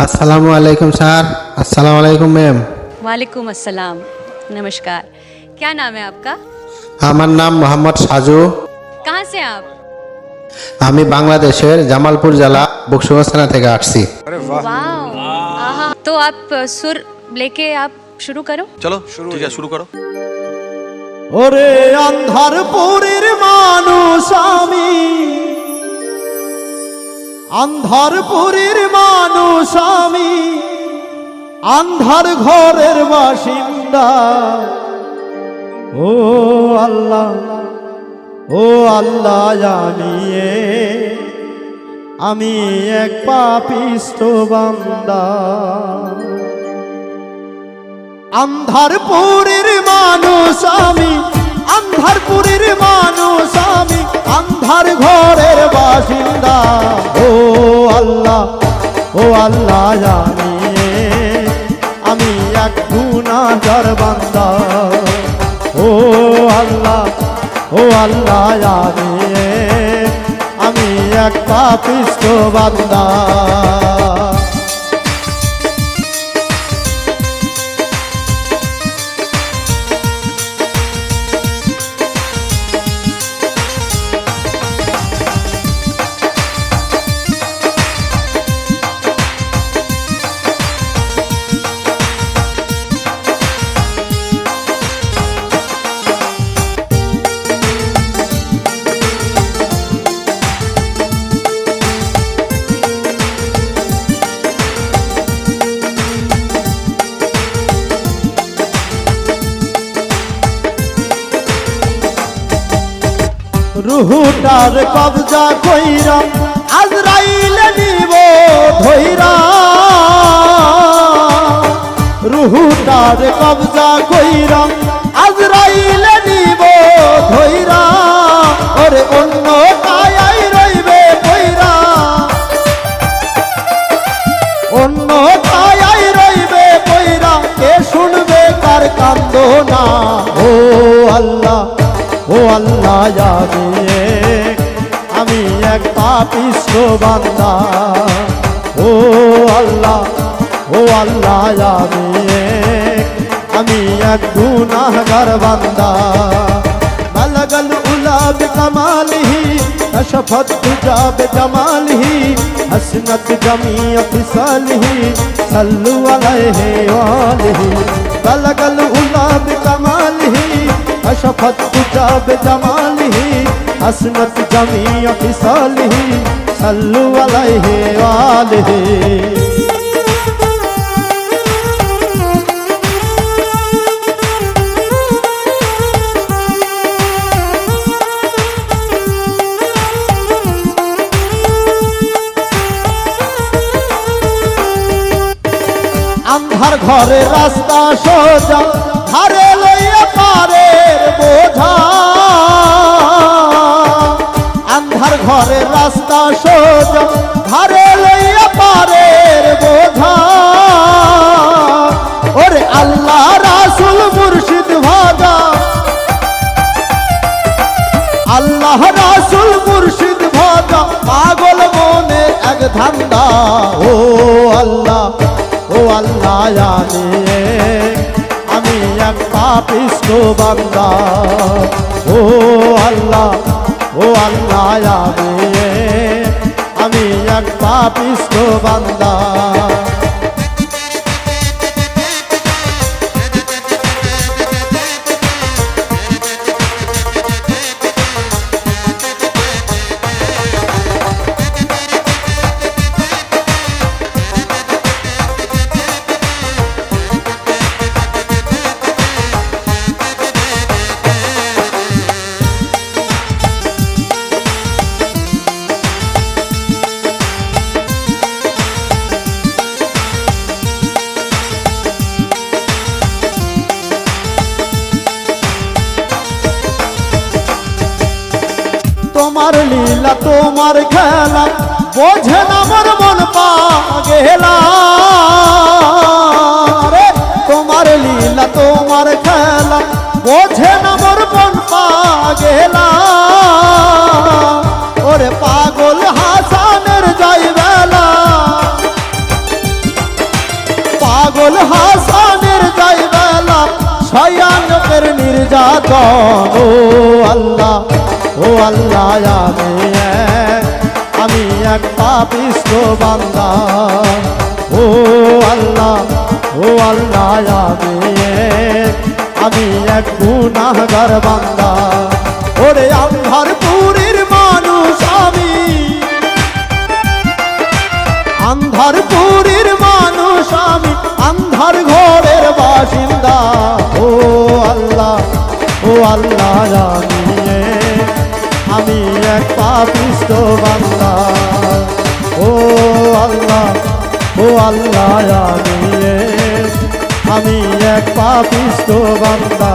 আসসালামু আলাইকুম স্যার আসসালামু আলাইকুম ম্যাম वालेकुम अस्सलाम नमस्कार क्या नाम है आपका আমার নাম মোহাম্মদ সাজু कहाँ से हैं आप আমি বাংলাদেশের জামালপুর জেলা বকশুগঞ্জ থানা থেকে আসছি वाह आहा तो आप अ, सुर लेके आप शुरू करो চলো ঠিক আছে শুরু করো ওরে আন্ধার পুরীর মানুষ আমি আন্ধার পুরীর মানুষ আমি, আন্ধার ঘরের বাসিন্দা। ও আল্লাহ ও আল্লাহ জানিয়ে আমি এক পাপিষ্ট বান্দা। আন্ধারপুরের মানুষ আমি, আন্ধারপুরের মানুষ আমি, আন্ধার ঘরের বাসিন্দা। ও আল্লাহ জানি, আমি এক গুনাহগার বান্দা। ও আল্লাহ ও আল্লাহ জানি, আমি এক পাপিষ্ট বান্দা। রুহুটার কবজা কইরা আজরাইল নিব ধইরা। রুহুটার কবজা কইরা আজরাইল নিব ধইরা। ওরে অন্য কায়াই রইবে কইরা অন্য কায়াই রইবে কইরা কে শুনবে কার কান্দনা ও আল্লাহ। ও আল্লাহ জানে আমি এক পাপিষ্ট বান্দা ও আল্লাহ ও আল্লাহ জানে আমি এক গুনাহগার বান্দা بلغ الأولى بكماله كشفت الدجى بجماله حسنت جميع خصاله صلوا عليه وآله بلغ الأولى بكماله كشفت الدجى بجماله حسنت جميع خصاله صلوا عليه وآله আন্ধার ঘরে রাস্তা সোজা ধান্দা, ও আল্লাহ ও আল্লাহ জানে। আমি এক পাপিষ্ট বান্দা, ও আল্লাহ ও আল্লাহ জানে। আমি এক পাপিষ্ট বান্দা। তোমার খেলা বোঝে না আমার মন পা গেলা তোমার লীলা, তোমার খেলা বোঝে না মোর মন পা গেলা ওরে পাগল হাসানের যাই বেলা পাগল হাসানের যাই বেলা সয়ানকের নির্যাতন আল্লাহ। ও আল্লাহ, আমি আমি এক পাপিষ্ট বান্দা। ও আল্লাহ ও আল্লাহ, আমি আমি এক গুনাহগার বান্দা। ওরে আন্ধার পুরীর মানুষ আমি। আন্ধার পুরীর মানুষ আমি, আন্ধার ঘরের বাসিন্দা। ও আল্লাহ ও আল্লাহ জানিয়ে আমি এক পাপিষ্ট বান্দা ও আল্লাহ ও আল্লাহ জানিয়ে আমি এক পাপিষ্ট বান্দা